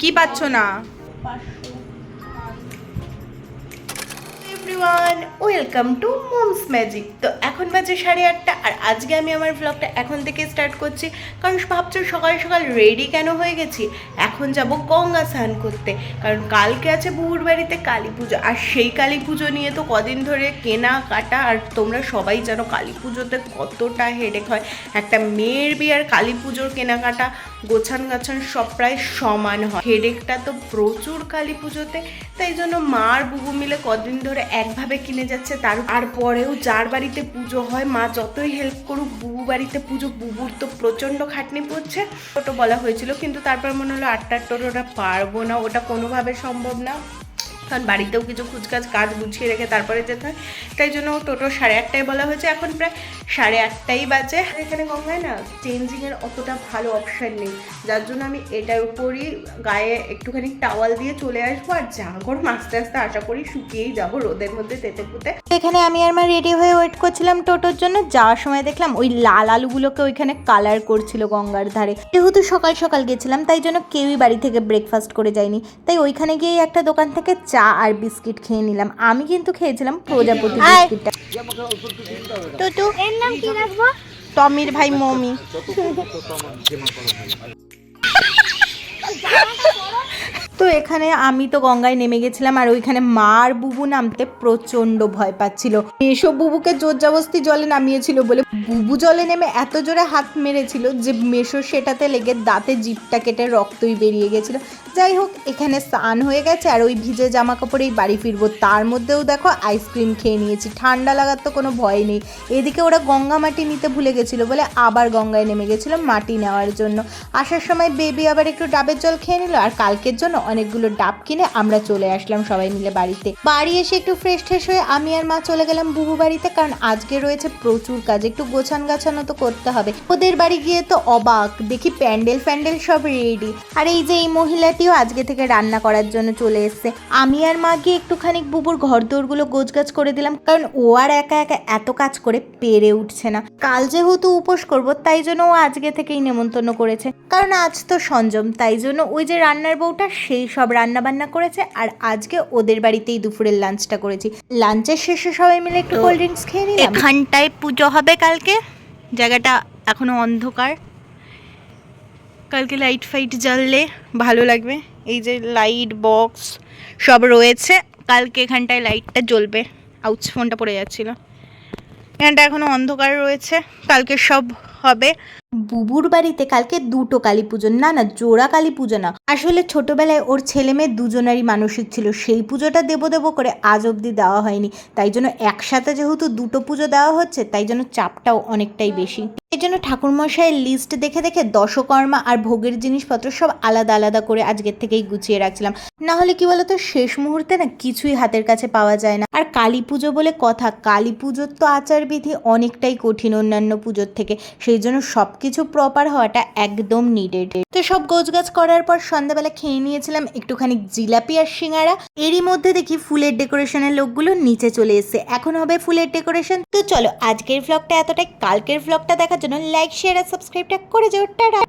কি পাচ্ছ না? Everyone welcome to mom's magic তো এখন বাজে সাড়ে আটটা। আর আজকে আমি আমার ব্লগটা এখন থেকে স্টার্ট করছি, কারণ ভাবছ সকাল সকাল রেডি কেন হয়ে গেছি? এখন যাব গঙ্গা স্নান করতে। কারণ কালকে আছে বুহুর বাড়িতে কালী পুজো, আর সেই কালী পুজো নিয়ে তো কদিন ধরে কেনা, কাটা, আর তোমরা সবাই জানো কালী পুজোতে কতটা হেডেক হয়। একটা মেয়ের বিয়ার কালী পুজোর কেনাকাটা, গোছান গাছান সব প্রায় সমান হয়। হেডেকটা তো প্রচুর কালী পুজোতে, তাই জন্য মা আর বুবু মিলে কদিন ধরে একভাবে কিনে যাচ্ছে তার আর পরেও যার বাড়িতে পুজো হয়, মা যতই হেল্প করুক, বুবু বাড়িতে পুজো, বুবুর তো প্রচণ্ড খাটনি পড়ছে। টোটো বলা হয়েছিল, কিন্তু তারপর মনে হলো আটটার টোটো ওটা পারব না, ওটা কোনোভাবে সম্ভব না। কারণ বাড়িতেও কিছু কুচকাজ কাজ গুছিয়ে রেখে তারপরে যেতে হয়। তাই জন্য টোটো সাড়ে আটটায় বলা হয়েছে, এখন প্রায় সাড়ে আটটাই বাজে। এখানে গঙ্গায় না? চেঞ্জিংয়ের অতটা ভালো অপশান নেই। যার জন্য আমি এটার উপরই গায়ে একটুখানি টাওয়াল দিয়ে চলে আসব, আর যা গরম আস্তে আস্তে আশা করি শুকিয়েই যাব রোদের মধ্যে তেতে পুতে। এখানে আমি আর মা রেডি হয়ে ওয়েট করছিলাম টোটোর জন্য। যাওয়ার সময় দেখলাম ওই লাল আলুগুলোকে ওইখানে কালার করছিল গঙ্গার ধারে। যেহেতু সকাল সকাল গেছিলাম তাই জন্য কেউই বাড়ি থেকে ব্রেকফাস্ট করে যায়নি। তাই ওইখানে গিয়ে একটা দোকান থেকে চা আর বিস্কিট খেয়ে নিলাম। আমি কিন্তু খেয়েছিলাম প্রজাপতি বিস্কিটটা তো তো এর নাম কি রাখব? টমির ভাই মমি। তো এখানে আমি তো গঙ্গায় নেমে গেছিলাম আর ওইখানে মার বুবু নামতে প্রচণ্ড ভয় পাচ্ছিল। মেশো বুবুকে জোর জবস্তি জলে নামিয়েছিল বলে বুবু জলে নেমে এত জোরে হাত মেরেছিল যে মেশো সেটাতে লেগে দাঁতে জিপটা কেটে রক্তই বেরিয়ে গেছিল। যাই হোক, এখানে স্নান হয়ে গেছে আর ওই ভিজে জামা কাপড়েই বাড়ি ফিরবো। তার মধ্যেও দেখো আইসক্রিম খেয়ে নিয়েছি। ঠান্ডা লাগার তো কোনো ভয় নেই। এদিকে ওরা গঙ্গা মাটি নিতে ভুলে গেছিল বলে আবার গঙ্গায় নেমে গেছিল মাটি নেওয়ার জন্য। আসার সময় বেবি আবার একটু ডাবের জল খেয়ে নিল আর কালকের জন্য অনেকগুলো ডাব কিনে আমরা চলে আসলাম সবাই মিলে বাড়িতে। বাড়ি এসে একটু ফ্রেশ ট্রেশ হয়ে আমি আর মা চলে গেলাম বুবু বাড়িতে, কারণ আজকে রয়েছে প্রচুর কাজ, একটু গোছান গাছানো তো করতে হবে। ওদের বাড়ি গিয়ে তো অবাক, দেখি প্যান্ডেল ফ্যান্ডেল সব রেডি আর এই যে এই মহিলাটিও আজকে থেকে রান্না করার জন্য চলে এসছে। আমি আর মা গিয়ে একটুখানি বুবুর ঘর দৌড়গুলো গোছগাছ করে দিলাম, কারণ ও আর একা একা এত কাজ করে পেরে উঠছে না। কাল যেহেতু উপোস করব, তাই জন্য ও আজকে থেকেই নেমন্তন্ন করেছে। কারণ আজ তো সঞ্জম, তাই জন্য ওই যে রান্নার বউটা সেই সব রান্না বান্না করেছে আর আজকে ওদের বাড়িতেই দুপুরের লাঞ্চটা করেছি। লাঞ্চের শেষে সবাই মিলে একটু কোল্ড ড্রিঙ্কস খেয়ে নিলাম। এখানটায় পুজো হবে কালকে। জায়গাটা এখনও অন্ধকার। কালকে লাইট ফাইট জ্বাললে ভালো লাগবে। এই যে লাইট বক্স সব রয়েছে। কালকে এখানটায় লাইটটা জ্বলবে। আউচ ফোনটা পড়ে যাচ্ছিল। এখানটা এখনও অন্ধকার রয়েছে। কালকে সব হবে। বুবুর বাড়িতে কালকে দুটো কালী পুজো না না, জোড়া কালী পুজো না। আসলে ছোটবেলায় ওর ছেলে মেয়ে দুজনারই মানসিক ছিল। সেই পুজোটা দেবো দেবো করে আজ অবধি দেওয়া হয়নি। তাই জন্য একসাথে যেহেতু দুটো পুজো দেওয়া হচ্ছে, তাই জন্য চাপটাও অনেকটাই বেশি। এই জন্য ঠাকুরমশাইয়ের লিস্ট দেখে দেখে দশকর্মা আর ভোগের জিনিসপত্র সব আলাদা আলাদা করে আজকের থেকেই গুছিয়ে রাখছিলাম। না হলে কি বলতো, শেষ মুহূর্তে না কিছুই হাতের কাছে পাওয়া যায় না। আর কালী পুজো বলে কথা, কালী পুজোর তো আচারবিধি অনেকটাই কঠিন অন্যান্য পুজোর থেকে। সেই জন্য সব কিছু প্রপার হওয়াটা একদম নিডেড তো সব গোছগাছ করার পর সন্ধ্যাবেলা খেয়ে নিয়েছিলাম একটুখানি জিলাপি আর সিঙ্গারা। এরই মধ্যে দেখি ফুলের ডেকোরেশনের লোকগুলো নিচে চলে এসছে। এখন হবে ফুলের ডেকোরেশন তো চলো আজকের ভ্লগটা এতটাই। কালকের ভ্লগটা দেখার জন্য লাইক শেয়ার আর সাবস্ক্রাইবটা করে যাও। টাটা!